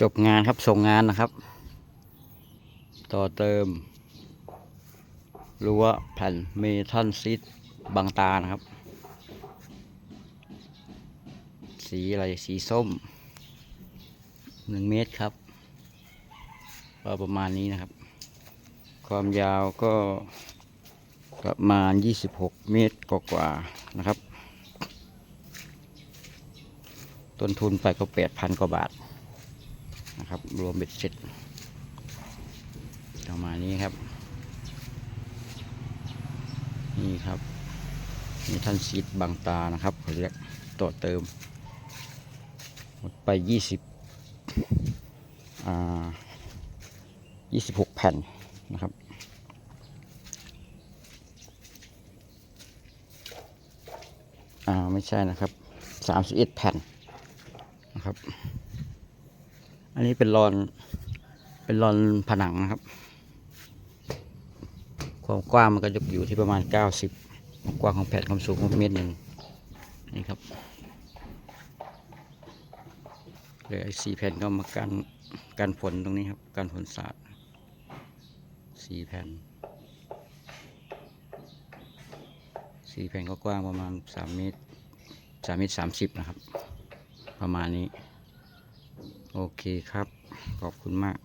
จบงานครับส่งงานนะครับ ต่อเติมรั้วแผ่นเมทัลซีดบางตานะครับ สีอะไรสีส้มหนึ่งเมตรครับก็ประมาณนี้นะครับ ความยาวก็ประมาณ 26 เมตรกว่าๆนะครับ ต้นทุนไปก็ 8,000 กว่าบาท นะครับ รวมเบ็ดเสร็จประมาณนี้ครับ นี่ครับมีท่านซีดบางตานะครับเขาเรียกต่อเติม หมดไปยี่สิบอ่ายี่สิบหกแผ่นนะครับอ่าไม่ใช่นะครับสามสิบเอ็ดแผ่นนะครับ อันนี้เป็นรอนเป็นรอนผนังนะครับ ความกว้างมันก็จะอยู่ที่ประมาณเก้าสิบกว้างของแผ่นความสูงของเมตรหนึ่งนี่ครับเหลืออีกสี่แผ่นก็มากันกันฝนตรงนี้ครับกันฝนสาดสี่แผ่นสี่แผ่นก็กว้างประมาณสามเมตรสามเมตรสามสิบนะครับ ประมาณนี้ โอเคครับ ขอบคุณมาก